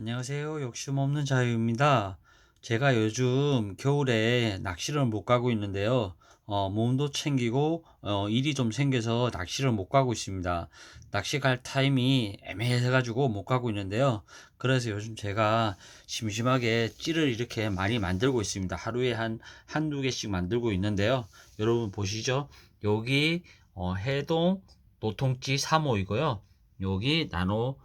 안녕하세요. 욕심 없는 자유입니다. 제가 요즘 겨울에 낚시를 못 가고 있는데요. 어, 몸도 챙기고 어, 일이 좀 생겨서 낚시를 못 가고 있습니다. 낚시 갈 타임이 애매해가지고 못 가고 있는데요. 그래서 요즘 제가 심심하게 찌를 이렇게 많이 만들고 있습니다. 하루에 한 한두 개씩 만들고 있는데요. 여러분 보시죠. 여기 어, 해동 노통찌 3호이고요. 여기 나노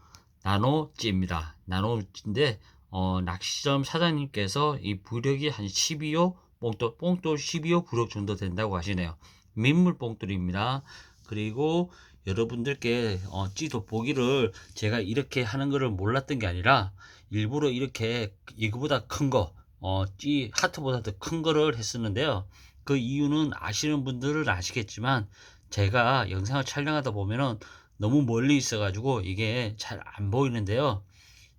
나노찌입니다. 나노찌인데 어, 낚시점 사장님께서 이 부력이 한 12호 뽕돌 뽕돌 12호 부력 정도 된다고 하시네요. 민물 뽕돌입니다. 그리고 여러분들께 어, 찌도 보기를 제가 이렇게 하는 거를 몰랐던 게 아니라 일부러 이렇게 이거보다 큰 거, 어, 찌 하트보다 더 큰 거를 했었는데요. 그 이유는 아시는 분들은 아시겠지만 제가 영상을 촬영하다 보면은 너무 멀리 있어가지고 이게 잘 안 보이는데요.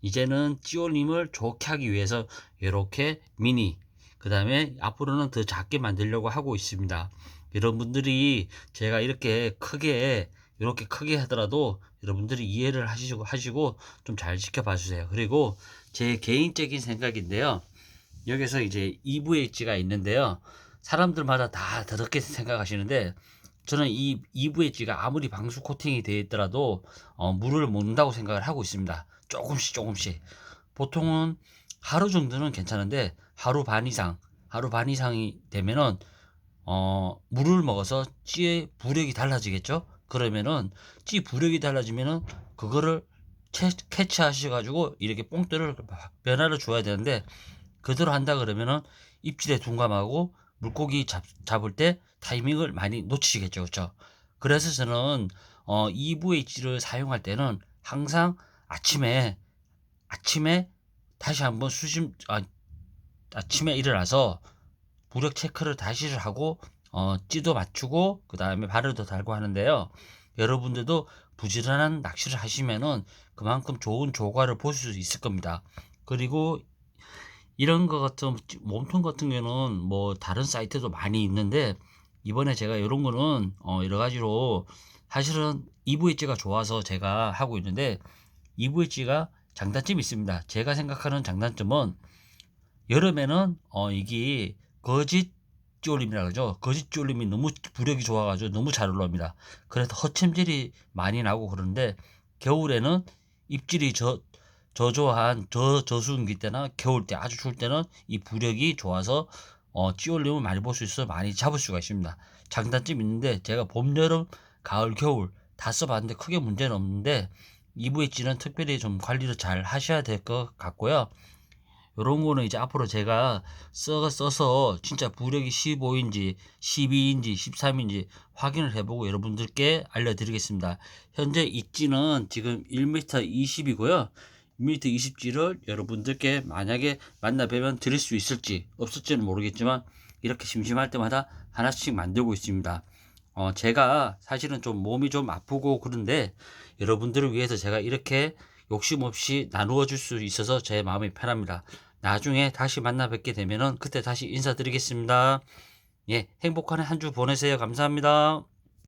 이제는 찌올림을 좋게 하기 위해서 이렇게 미니 그 다음에 앞으로는 더 작게 만들려고 하고 있습니다. 여러분들이 제가 이렇게 크게 이렇게 크게 하더라도 여러분들이 이해를 하시고 하시고 좀 잘 지켜봐 주세요. 그리고 제 개인적인 생각인데요. 여기서 이제 EVH가 있는데요. 사람들마다 다 다르게 생각하시는데 저는 이 EVH가 아무리 방수 코팅이 되어 있더라도 어, 물을 먹는다고 생각을 하고 있습니다. 조금씩 조금씩. 보통은 하루 정도는 괜찮은데 하루 반 이상, 하루 반 이상이 되면은 어, 물을 먹어서 찌의 부력이 달라지겠죠? 그러면은 찌 부력이 달라지면은 그거를 채, 캐치하셔가지고 이렇게 뽕돌을 변화를 줘야 되는데 그대로 한다 그러면은 입질에 둔감하고 물고기 잡, 잡을 때 타이밍을 많이 놓치시겠죠. 그렇죠? 그래서 저는 어, EVH를 사용할 때는 항상 아침에 아침에 다시 한번 수심 아, 아침에 일어나서 무력 체크를 다시를 하고 어, 찌도 맞추고 그 다음에 발을도 달고 하는데요. 여러분들도 부지런한 낚시를 하시면은 그만큼 좋은 조과를 보실 수 있을 겁니다. 그리고 이런 거 같은 몸통 같은 경우는 뭐 다른 사이트도 많이 있는데 이번에 제가 이런 거는 어 여러 가지로 사실은 EVH가 좋아서 제가 하고 있는데 EVH가 장단점이 있습니다. 제가 생각하는 장단점은 여름에는 어 이게 거짓 쫄림이라 그러죠. 거짓 쫄림이 너무 부력이 좋아가지고 너무 잘 올라옵니다. 그래서 허침질이 많이 나고 그러는데 겨울에는 입질이 저 저조한 저 저수온기 때나 겨울 때 아주 추울 때는 이 부력이 좋아서 어, 찌올림을 많이 볼 수 있어 많이 잡을 수가 있습니다. 장단점 있는데 제가 봄, 여름, 가을, 겨울 다 써봤는데 크게 문제는 없는데 EVH는 특별히 좀 관리를 잘 하셔야 될 것 같고요. 요런 거는 이제 앞으로 제가 써, 써서 진짜 부력이 15인지 12인지 13인지 확인을 해보고 여러분들께 알려드리겠습니다. 현재 입지는 지금 1m 20이고요. 1m 20지를 여러분들께 만약에 만나 뵈면 드릴 수 있을지 없을지는 모르겠지만 이렇게 심심할 때마다 하나씩 만들고 있습니다. 어, 제가 사실은 좀 몸이 좀 아프고 그런데 여러분들을 위해서 제가 이렇게 욕심 없이 나누어 줄 수 있어서 제 마음이 편합니다. 나중에 다시 만나 뵙게 되면은 그때 다시 인사드리겠습니다. 예, 행복한 한 주 보내세요. 감사합니다.